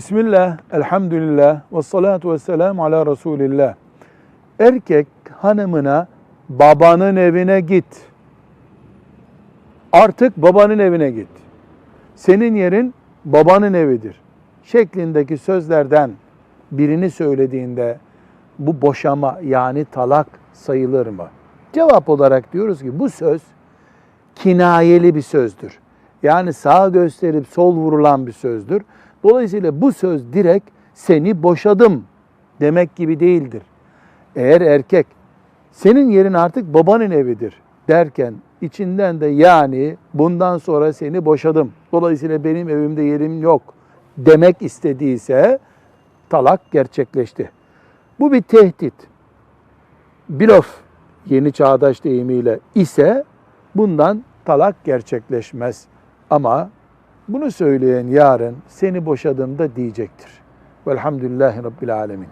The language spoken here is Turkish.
Bismillah, elhamdülillah, ve salatu ve selamu ala Resulillah. Erkek hanımına babanın evine git. Artık babanın evine git. Senin yerin babanın evidir. Şeklindeki sözlerden birini söylediğinde bu boşama yani talak sayılır mı? Cevap olarak diyoruz ki bu söz kinayeli bir sözdür. Yani sağ gösterip sol vurulan bir sözdür. Dolayısıyla bu söz direkt seni boşadım demek gibi değildir. Eğer erkek senin yerin artık babanın evidir derken içinden de yani bundan sonra seni boşadım. Dolayısıyla benim evimde yerim yok demek istediyse talak gerçekleşti. Bu bir tehdit. Bilof yeni çağdaş deyimiyle ise bundan talak gerçekleşmez. Ama bunu söyleyen yarın seni boşadım da diyecektir. Velhamdülillahi Rabbil Alemin.